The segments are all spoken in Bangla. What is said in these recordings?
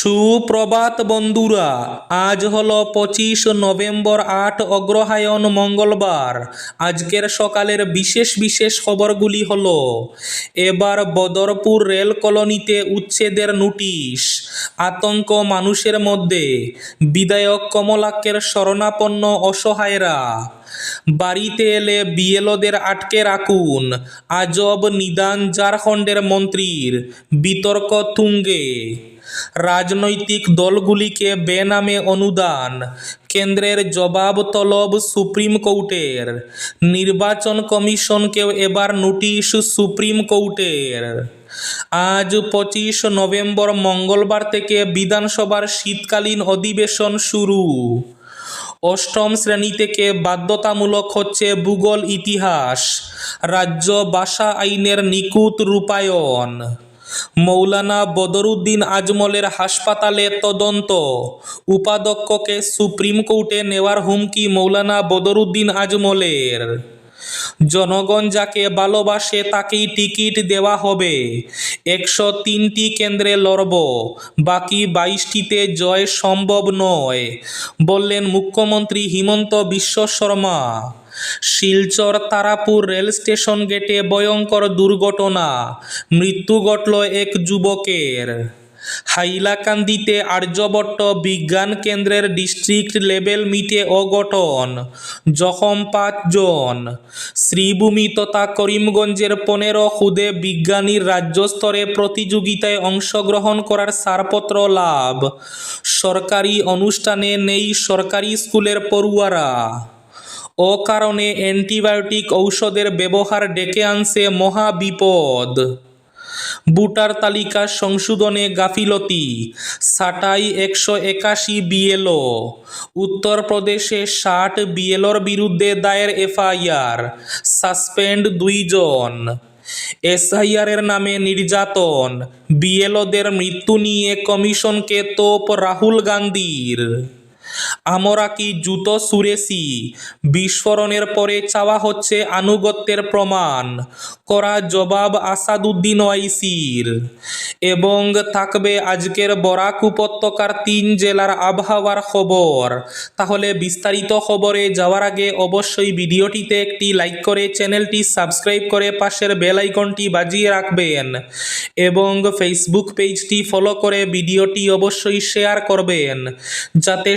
সুপ্রভাত বন্ধুরা, আজ হলো পঁচিশ নভেম্বর আট অগ্রহায়ণ মঙ্গলবার। আজকের সকালের বিশেষ বিশেষ খবরগুলি হল, এবার বদরপুর রেল কলোনিতে উচ্ছেদের নোটিশ, আতঙ্ক মানুষের মধ্যে, বিধায়ক কমলাক্ষের শরণাপন্ন অসহায়রা। বাড়িতে এলে বিএলওদের আটকে রাখুন। আজব নিদান ঝাড়খণ্ডের মন্ত্রীর বিতর্ক তুঙ্গে। রাজনৈতিক দলগুলিকে বেনামে অনুদান। কেন্দ্রের জবাব তলব সুপ্রিম কোর্টের। নির্বাচন কমিশনকেও এবার নোটিশ সুপ্রিম কোর্টের। আজ পঁচিশ নভেম্বর মঙ্গলবার থেকে বিধানসভার শীতকালীন অধিবেশন শুরু। অষ্টম শ্রেণি থেকে বাধ্যতামূলক হচ্ছে ভূগোল, ইতিহাস, রাজ্য ভাষা আইনের নিকুত রূপায়ণ। মৌলানা বদরুদ্দিন আজমলের হাসপাতালে তদন্ত। উপাধ্যক্ষকে সুপ্রিম কোর্টে নেওয়ার হুমকি মৌলানা বদরুদ্দিন আজমলের। জনগণ যাকে ভালোবাসে তাকেই টিকিট দেওয়া হবে। একশো তিনটি কেন্দ্রে লড়ব, বাকি বাইশটিতে জয় সম্ভব নয়, বললেন মুখ্যমন্ত্রী হিমন্ত বিশ্ব শর্মা। শিলচর তারাপুর রেল স্টেশন গেটে ভয়ঙ্কর দুর্ঘটনা, মৃত্যু ঘটল এক যুবকের। হাইলাকান্দিতে আর্যভট্ট বিজ্ঞান কেন্দ্রের ডিস্ট্রিক্ট লেভেল মিটে অঘটন, জখম পাঁচজন শ্রীভূমি তথা করিমগঞ্জের পনেরো খুদে বিজ্ঞানীর রাজ্যস্তরে প্রতিযোগিতায় অংশগ্রহণ করার ছাড়পত্র লাভ। সরকারি অনুষ্ঠানে নেই সরকারি স্কুলের পড়ুয়ারা। অকারণে অ্যান্টিবায়োটিক ঔষধের ব্যবহার ডেকে আনছে মহাবিপদ। ভোটার তালিকা সংশোধনে গাফিলতি। সাটাই একশো একাশি বিএলও উত্তরপ্রদেশে ষাট বিএলওর বিরুদ্ধে দায়ের এফআইআর। সাসপেন্ড দুইজন এসআইআরের নামে নির্যাতন। বিএলওদের মৃত্যু নিয়ে কমিশনকে তোপ রাহুল গান্ধীর। আমরা কি জুতো সুরেছি? বিস্ফোরণের পরে চাওয়া হচ্ছে আনুগত্যের প্রমাণ। করা জবাব আসাদুদ্দিন ওয়াইসির। এবং থাকবে আজকের বরাক উপত্যকার তিন জেলার আবহাওয়ার খবর। তাহলে বিস্তারিত খবরে যাওয়ার আগে অবশ্যই ভিডিওটিতে একটি লাইক করে চ্যানেলটি সাবস্ক্রাইব করে পাশের বেল আইকনটি বাজিয়ে রাখবেন। এবং ফেসবুক পেজটি ফলো করে ভিডিওটি অবশ্যই শেয়ার করবেন। যাতে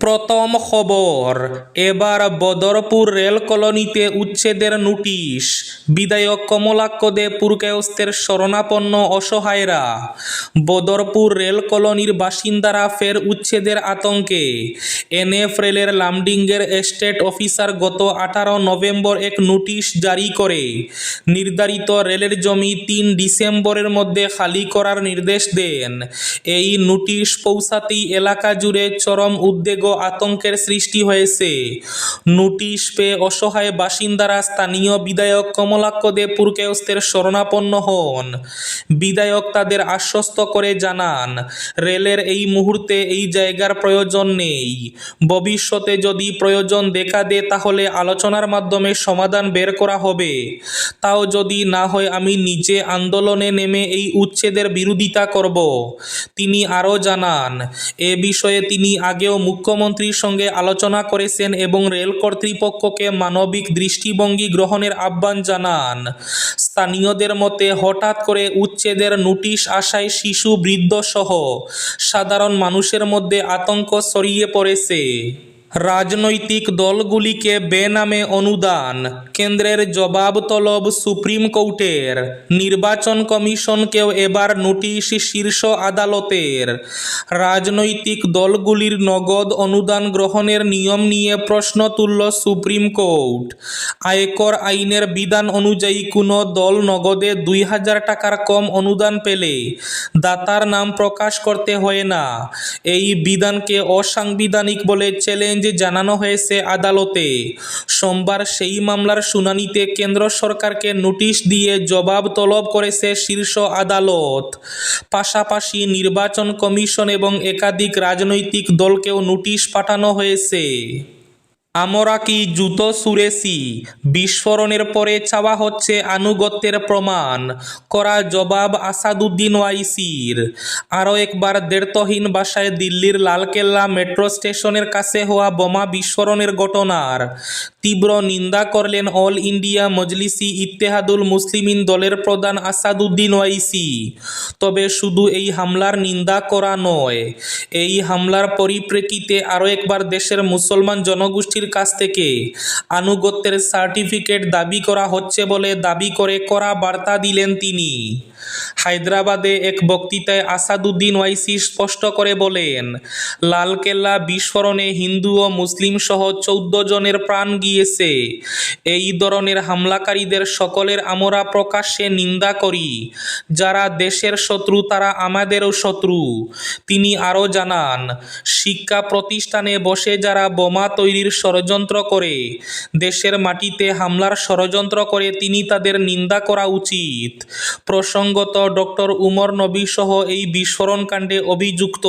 প্রথম খবর, এবার বদরপুর রেল কলোনিতে উচ্ছেদের নোটিশ। বিধায়ক কমলাক্ষ দে পুরকায়স্তের শরণাপন্ন অসহায়রা। বদরপুর রেল কলোনির বাসিন্দারা ফের উচ্ছেদের আতঙ্কে। এনএফ রেলের লামডিংয়ের এস্টেট অফিসার গত আঠারো নভেম্বর এক নোটিশ জারি করে। নির্ধারিত রেলের জমি তিন ডিসেম্বরের মধ্যে খালি করার নির্দেশ দেন। এই নোটিশ পৌঁছাতেই এলাকা জুড়ে চরম উদ্বেগ আতঙ্কের সৃষ্টি হয়েছে। নোটিশ পেয়ে অসহায় বাসিন্দারা স্থানীয় বিধায়ক কমলাক্ষ দে পুরকেয়স্তের শরণাপন্ন হন। বিধায়ক তাদের আশ্বস্ত করে জানান, রেলের এই মুহূর্তে এই জায়গার প্রয়োজন নেই। ভবিষ্যতে যদি প্রয়োজন দেখা দেয় তাহলে আলোচনার মাধ্যমে সমাধান বের করা হবে। তাও যদি না হয় আমি নিজে আন্দোলনে নেমে এই উচ্ছেদের বিরোধিতা করব। তিনি আরও জানান, এ বিষয়ে তিনি আগেও মুখ্যমন্ত্রীর সঙ্গে আলোচনা করেছেন এবং রেল কর্তৃপক্ষকে মানবিক দৃষ্টিভঙ্গি গ্রহণের আহ্বান জানান। স্থানীয়দের মতে, হঠাৎ করে উচ্ছেদের নোটিশ আসায় শিশু বৃদ্ধ সহ সাধারণ মানুষের মধ্যে আতঙ্ক ছড়িয়ে পড়েছে। রাজনৈতিক দলগুলিকে বেনামে অনুদান। কেন্দ্রের জবাব তলব সুপ্রিম কোর্টের। নির্বাচন কমিশনকেও এবার নোটিশ শীর্ষ আদালতের। রাজনৈতিক দলগুলির নগদ অনুদান গ্রহণের নিয়ম নিয়ে প্রশ্ন তুলল সুপ্রিম কোর্ট। আয়কর আইনের বিধান অনুযায়ী কোনো দল নগদে দুই হাজার টাকার কম অনুদান পেলে দাতার নাম প্রকাশ করতে হয় না। এই বিধানকে অসাংবিধানিক বলে চ্যালেঞ্জ জানানো হয়েছে আদালতে, সোমবার সেই মামলার শুনানিতে কেন্দ্র সরকারকে নোটিশ দিয়ে জবাব তলব করেছে শীর্ষ আদালত। পাশাপাশি নির্বাচন কমিশন এবং একাধিক রাজনৈতিক দলকেও নোটিশ পাঠানো হয়েছে। আমরা কি জুতো সুরেছি? বিস্ফোরণের পরে চাওয়া হচ্ছে আনুগত্যের প্রমাণ, করা জবাব আসাদুদ্দিন ওয়াইসির। আরও একবার দেড়তহীন বাসায় দিল্লির লালকেল্লা মেট্রো স্টেশনের কাছে হওয়া বোমা বিস্ফোরণের ঘটনার তীব্র নিন্দা করলেন অল ইন্ডিয়া মজলিসি ইত্তেহাদুল মুসলিমিন দলের প্রধান আসাদুদ্দিন ওয়াইসি। তবে শুধু এই হামলার নিন্দা করা নয়, এই হামলার পরিপ্রেক্ষিতে আরও একবার দেশের মুসলমান জনগোষ্ঠীর কাছ থেকে আনুগত্যের সার্টিফিকেট দাবি করা হচ্ছে বলে দাবি করে করা বার্তা দিলেন তিনি। হায়দ্রাবাদে এক বক্তৃতায় আসাদুদ্দিন ওয়াইসি স্পষ্ট করে বলেন, লালকেল্লা বিস্ফোরণে হিন্দু ও মুসলিম সহ চৌদ্দ জনের প্রাণ গিয়েছে। এই ধরনের হামলাকারীদের সকলের আমরা প্রকাশ্যে নিন্দা করি। যারা দেশের শত্রু, তারা আমাদেরও শত্রু। তিনি আরও জানান, শিক্ষা প্রতিষ্ঠানে বসে যারা বোমা তৈরির ষড়যন্ত্র করে, দেশের মাটিতে হামলার ষড়যন্ত্র করে তিনি তাদের নিন্দা করা উচিত। প্রসঙ্গত ডক্টর উমর নবী সহ এই বিস্ফোরণকাণ্ডে অভিযুক্ত।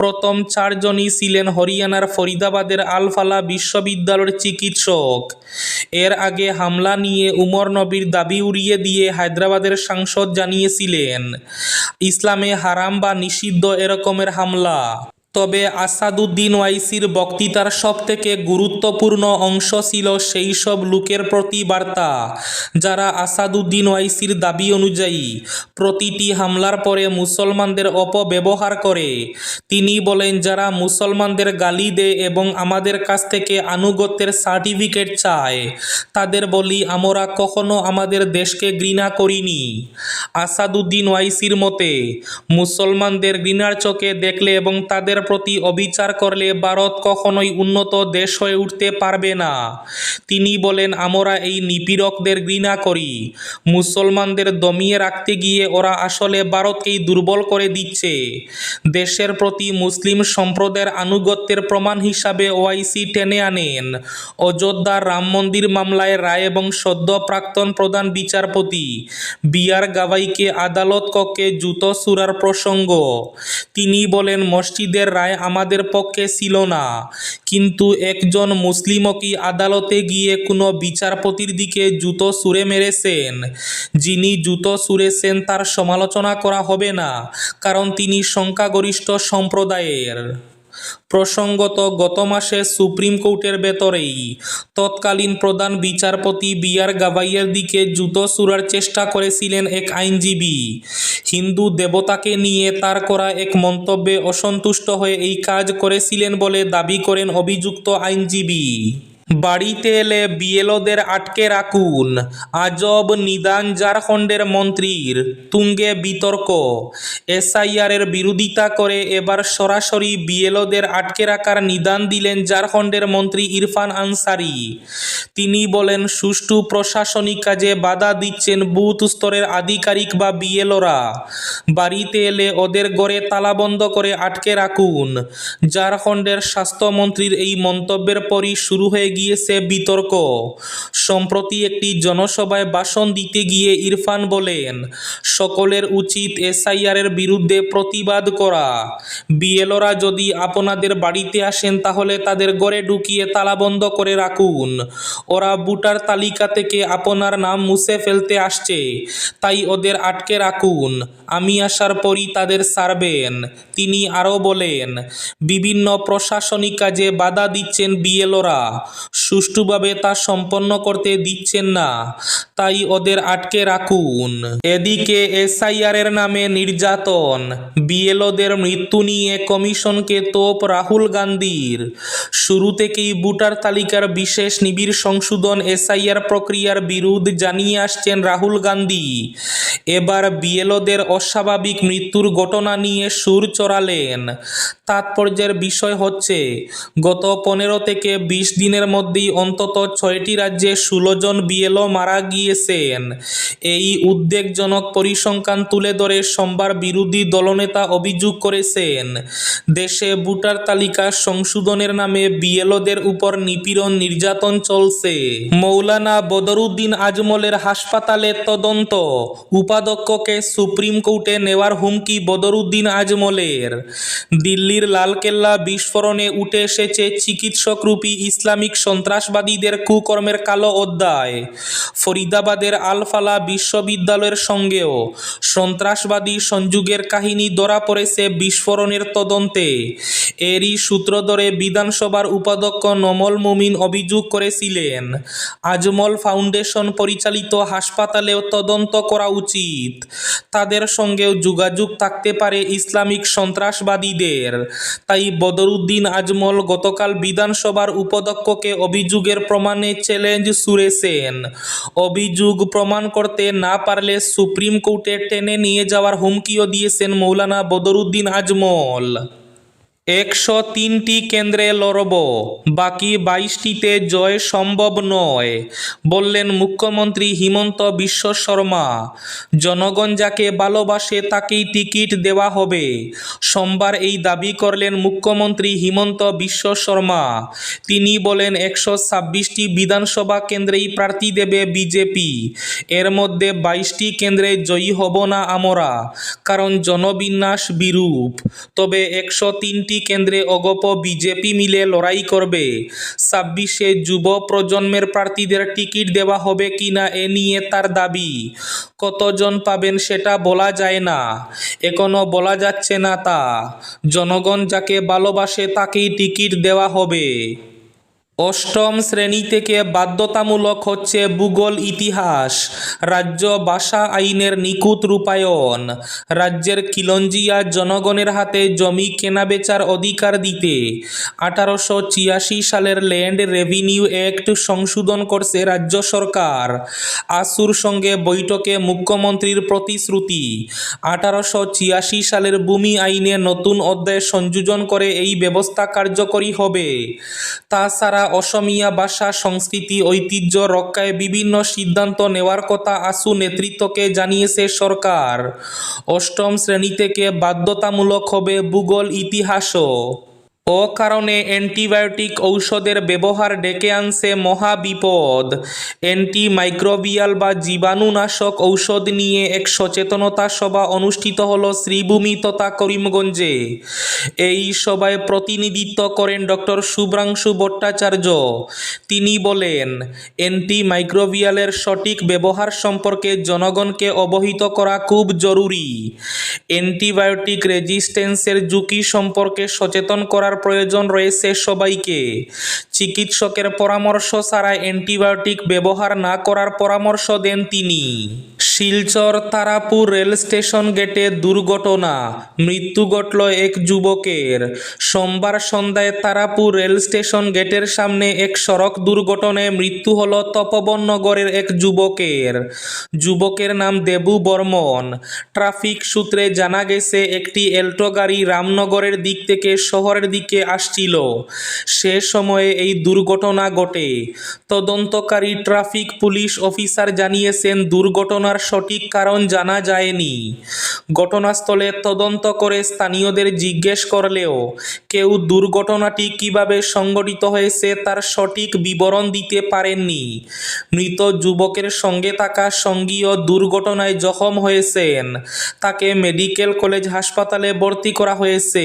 প্রথম চারজনই ছিলেন হরিয়ানার ফরিদাবাদের আলফালা বিশ্ববিদ্যালয়ের চিকিৎসক। এর আগে হামলা নিয়ে উমর নবীর দাবি উড়িয়ে দিয়ে হায়দ্রাবাদের সাংসদ জানিয়েছিলেন, ইসলামে হারাম বা নিষিদ্ধ এরকমের হামলা। তবে আসাদুদ্দিন ওয়াইসির বক্তৃতার সবথেকে গুরুত্বপূর্ণ অংশ ছিল সেই সব লোকের প্রতি বার্তা, যারা আসাদুদ্দিন ওয়াইসির দাবি অনুযায়ী প্রতিটি হামলার পরে মুসলমানদের অপব্যবহার করে। তিনি বলেন, যারা মুসলমানদের গালি দেয় এবং আমাদের কাছ থেকে আনুগত্যের সার্টিফিকেট চায়, তাদের বলি, আমরা কখনো আমাদের দেশকে ঘৃণা করিনি। আসাদুদ্দিন ওয়াইসির মতে, মুসলমানদের ঘৃণার চোখে দেখলে এবং তাদের প্রতি অবিচার করলে ভারত কখনোই উন্নত দেশ হয়ে উঠতে পারবে না। তিনি বলেন, আমরা এই নিপীড়কদের ঘৃণা করি। মুসলমানদের দমিয়ে রাখতে গিয়ে ওরা আসলে ভারতকেই দুর্বল করে দিচ্ছে। দেশের প্রতি মুসলিম সম্প্রদায়ের আনুগত্যের প্রমাণ হিসাবে ওআইসি টেনে আনেন। অযোধ্যার রাম মন্দির মামলায় রায় এবং সদ্য প্রাক্তন প্রধান বিচারপতি বি আর গাভাইকে আদালত কক্ষে জুতো সুরার প্রসঙ্গ। তিনি বলেন, মসজিদের রায় আমাদের পক্ষে ছিল না। কিন্তু একজন মুসলিমও কি আদালতে গিয়ে কোনো বিচারপতির দিকে জুতো সুরে মেরেছেন। যিনি জুতো সুরেছেন তার সমালোচনা করা হবে না, কারণ তিনি সংখ্যাগরিষ্ঠ সম্প্রদায়ের। প্রসঙ্গত, গত মাসে সুপ্রিম কোর্টের ভেতরেই তৎকালীন প্রধান বিচারপতি বি আর গাভাইয়ের দিকে জুতো সুরার চেষ্টা করেছিলেন এক আইনজীবী। হিন্দু দেবতাকে নিয়ে তার করা এক মন্তব্যে অসন্তুষ্ট হয়ে এই কাজ করেছিলেন বলে দাবি করেন অভিযুক্ত আইনজীবী। বাড়িতে এলে বিএলওদের আটকে রাখুন। আজব নিদান ঝাড়খণ্ডের মন্ত্রীর। তুঙ্গে বিতর্ক। এসআইআরের বিরোধিতা করে এবার সরাসরি বিএলওদের আটকে রাখার নিদান দিলেন ঝাড়খণ্ডের মন্ত্রী ইরফান আনসারি। তিনি বলেন, সুষ্ঠু প্রশাসনিক কাজে বাধা দিচ্ছেন বুথ স্তরের আধিকারিক বা বিএলওরা। বাড়িতে এলে ওদের গড়ে তালাবন্ধ করে আটকে রাখুন। ঝাড়খণ্ডের স্বাস্থ্যমন্ত্রীর এই মন্তব্যের পরই শুরু হয়ে গিয়েছে বিতর্ক। সম্প্রতি একটি জনসভায় ভাষণ দিতে গিয়ে ইরফান বলেন, সকলের উচিত এসআইআরের বিরুদ্ধে প্রতিবাদ করা। বিএলওরা যদি আপনাদের বাড়িতে আসেন তাহলে তাদের ঘরে ঢুকিয়ে তালাবন্ধ করে রাখুন। ওরা ভোটার তালিকা থেকে আপনার নাম মুছে ফেলতে আসছে, তাই ওদের আটকে রাখুন। আমি আসার পরই তাদের সারবেন। তিনি আরও বলেন, বিভিন্ন প্রশাসনিক কাজে বাধা দিচ্ছেন বিএলওরা। সুষ্ঠুভাবে তা সম্পন্ন করতে দিচ্ছেন না। তাই ওদের আটকে রাখুন। এদিকে এসআইআর এর নামে নির্যাতন। বিএলওদের মৃত্যু নিয়ে কমিশনকে তোপ রাহুল গান্ধীর। শুরু থেকেই ভোটার তালিকার বিশেষ নিবিড় সংশোধন এসআইআর প্রক্রিয়ার বিরোধ জানিয়ে আসছেন রাহুল গান্ধী। এবার বিএলওদের অস্বাভাবিক মৃত্যুর ঘটনা নিয়ে সুর চড়ালেন। তাৎপর্যের বিষয় হচ্ছে, গত পনেরো থেকে বিশ দিনের মধ্যেই অন্তত ছয়টি রাজ্যে ষোলো জন বিএলও মারা গিয়েছেন। এই উদ্বেগজনক পরিসংখ্যান তুলে ধরে সোমবার বিরোধী দলনেতা অভিযোগ করেছেন, দেশে ভোটার তালিকা সংশোধনের নামে বিএলওদের উপর নিপীড়ন নির্যাতন চলছে। মৌলানা বদরুদ্দিন আজমলের হাসপাতালে তদন্ত, উপাধ্যক্ষকে সুপ্রিম কোর্টে নেওয়ার হুমকি বদরুদ্দিন আজমলের। দিল্লির লালকেল্লা বিস্ফোরণে উঠে এসেছে চিকিৎসকরূপী ইসলামিক সন্ত্রাসবাদীদের কুকর্মের কালো অধ্যায়। ফরিদাবাদের আলফালা বিশ্ববিদ্যালয়ের সঙ্গেও সন্ত্রাসবাদী সংযোগের কাহিনী ধরা পড়েছে বিস্ফোরণের তদন্তে। এরই সূত্র ধরে বিধানসভার উপাধ্যক্ষ নমল মুমিন অভিযোগ করেছিলেন, আজমল ফাউন্ডেশন পরিচালিত হাসপাতালেও তদন্ত করা উচিত। তাদের সঙ্গেও যোগাযোগ থাকতে পারে ইসলামিক সন্ত্রাসবাদীদের। তাই বদরুদ্দিন আজমল গতকাল বিধানসভার উপাধ্যক্ষকে অভিযোগের প্রমাণে চ্যালেঞ্জ সুরেছেন অভিযোগ প্রমাণ করতে না পারলে সুপ্রিম কোর্টে টেনে নিয়ে যাওয়ার হুমকিও দিয়েছেন মৌলানা বদরুদ্দিন আজমল। একশো তিনটি কেন্দ্রে লড়ব, বাকি বাইশটিতে জয় সম্ভব নয়, বললেন মুখ্যমন্ত্রী হিমন্ত বিশ্ব শর্মা। জনগণ যাকে ভালোবাসে তাকেই টিকিট দেওয়া হবে। সোমবার এই দাবি করলেন মুখ্যমন্ত্রী হিমন্ত বিশ্ব শর্মা। তিনি বলেন, একশো ছাব্বিশটি বিধানসভা কেন্দ্রেই প্রার্থী দেবে বিজেপি। এর মধ্যে বাইশটি কেন্দ্রে জয়ী হব না আমরা, কারণ জনবিন্যাস বিরূপ। তবে একশো তিনটি কেন্দ্রে অগপ বিজেপি মিলে লড়াই করবে। ছাব্বিশে যুব প্রজন্মের প্রার্থীদের টিকিট দেওয়া হবে কি না এ নিয়ে তার দাবি। কতজন পাবেন সেটা বলা যায় না, এখনও বলা যাচ্ছে না তা। জনগণ যাকে ভালোবাসে তাকেই টিকিট দেওয়া হবে। অষ্টম শ্রেণি থেকে বাধ্যতামূলক হচ্ছে ভূগোল ইতিহাস, রাজ্য ভাষা আইনের নিখুঁত রূপায়ণ, রাজ্যের খিলঞ্জিয়া জনগণের হাতে জমি কেনাবেচার অধিকার দিতে। আঠারোশো ছিয়াশি সালের ল্যান্ড রেভিনিউ অ্যাক্ট সংশোধন করছে রাজ্য সরকার। আসুর সঙ্গে বৈঠকে মুখ্যমন্ত্রীর প্রতিশ্রুতি। আঠারোশো ছিয়াশি সালের ভূমি আইনে নতুন অধ্যায় সংযোজন করে এই ব্যবস্থা কার্যকরী হবে। তাছাড়া অসমিয়া ভাষা, সংস্কৃতি, ঐতিহ্য রক্ষায় বিভিন্ন সিদ্ধান্ত নেওয়ার কথা আসু নেতৃত্বকে জানিয়েছে সরকার। অষ্টম শ্রেণি থেকে বাধ্যতামূলক হবে ভূগোল ইতিহাসও। অকারণে অ্যান্টিবায়োটিক ঔষধের ব্যবহার ডেকে আনছে মহা মহাবিপদ। অ্যান্টিমাইক্রোবিয়াল বা জীবাণুনাশক ঔষধ নিয়ে এক সচেতনতা সভা অনুষ্ঠিত হলো শ্রীভূমি তথা করিমগঞ্জে। এই সভায় প্রতিনিধিত্ব করেন ডক্টর শুভ্রাংশু ভট্টাচার্য। তিনি বলেন, অ্যান্টিমাইক্রোবিয়ালের সঠিক ব্যবহার সম্পর্কে জনগণকে অবহিত করা খুব জরুরি। অ্যান্টিবায়োটিক রেজিস্ট্যান্সের ঝুঁকি সম্পর্কে সচেতন করার প্রয়োজন রয়েছে সবাইকে। চিকিৎসকের পরামর্শ ছাড়া অ্যান্টিবায়োটিক ব্যবহার না করার পরামর্শ দেন তিনি। শিলচর তারাপুর রেল স্টেশন গেটে দুর্ঘটনা। মৃত্যু ঘটল এক যুবকের। সোমবার সন্ধ্যায় তারাপুর রেল স্টেশন গেটের সামনে এক সড়ক দুর্ঘটনায় মৃত্যু হল তপবন নগরের এক যুবকের। যুবকের নাম দেবু বর্মন। ট্রাফিক সূত্রে জানা গেছে, একটি এল্টো গাড়ি রামনগরের দিক থেকে শহরের দিকে আসছিল। সে সময়ে এই দুর্ঘটনা ঘটে। তদন্তকারী ট্রাফিক পুলিশ অফিসার জানিয়েছেন, দুর্ঘটনার সঠিক কারণ জানা যায়নি। ঘটনাস্থলে তদন্ত করে স্থানীয়দের জিজ্ঞেস করলেও কেউ দুর্ঘটনাটি কীভাবে সংঘটিত হয়েছে তার সঠিক বিবরণ দিতে পারেননি। মৃত যুবকের সঙ্গে থাকা সঙ্গীও দুর্ঘটনায় জখম হয়েছেন। তাকে মেডিকেল কলেজ হাসপাতালে ভর্তি করা হয়েছে।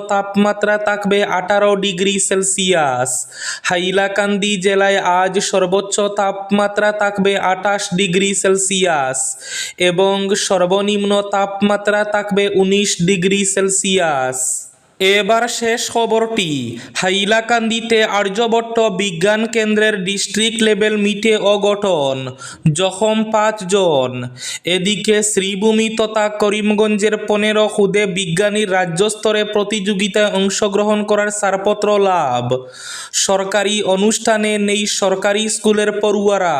তাপমাত্রা থাকবে আঠারো ডিগ্রি সেলসিয়াস। হাইলাকান্দি জেলায় আজ সর্বোচ্চ তাপমাত্রা থাকবে আঠাশ ডিগ্রি সেলসিয়াস এবং সর্বনিম্ন তাপমাত্রা থাকবে উনিশ ডিগ্রি সেলসিয়াস। এবার শেষ খবরটি। হাইলাকান্দিতে আর্যভট্ট বিজ্ঞান কেন্দ্রের ডিস্ট্রিক্ট লেভেল মিটে অগঠন জখম পাঁচজন এদিকে শ্রীভূমি তথা করিমগঞ্জের পনেরো খুদে বিজ্ঞানীর রাজ্যস্তরে প্রতিযোগিতায় অংশগ্রহণ করার ছাড়পত্র লাভ। সরকারি অনুষ্ঠানে নেই সরকারি স্কুলের পড়ুয়ারা।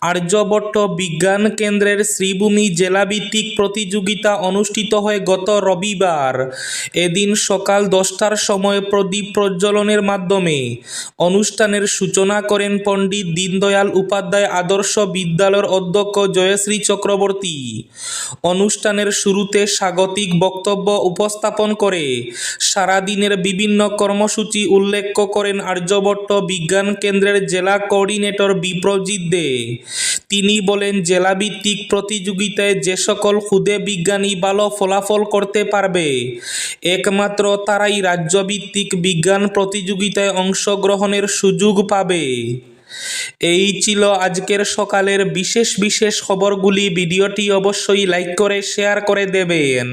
আর্যভট্ট বিজ্ঞান কেন্দ্রের শ্রীভূমি জেলাভিত্তিক প্রতিযোগিতা অনুষ্ঠিত হয় গত রবিবার। এদিন সকাল সকাল দশটার সময় প্রদীপ প্রজ্বলনের মাধ্যমে অনুষ্ঠানের সূচনা করেন পণ্ডিত দীনদয়াল উপাধ্যায় আদর্শ বিদ্যালয়ের অধ্যক্ষ জয়শ্রী চক্রবর্তী। অনুষ্ঠানের শুরুতে স্বাগতিক বক্তব্য উপস্থাপন করে সারাদিনের বিভিন্ন কর্মসূচি উল্লেখ করেন আর্যভট্ট বিজ্ঞান কেন্দ্রের জেলা কোঅর্ডিনেটর বিপ্রজিৎ দে। তিনি বলেন, জেলাভিত্তিক প্রতিযোগিতায় যে সকল ক্ষুদে বিজ্ঞানী ভালো ফলাফল করতে পারবে, একমাত্র তারাই রাজ্যভিত্তিক বিজ্ঞান প্রতিযোগিতায় অংশগ্রহণের সুযোগ পাবে। এই ছিল আজকের সকালের বিশেষ বিশেষ খবরগুলি। ভিডিওটি অবশ্যই লাইক করে, শেয়ার করে দেবেন।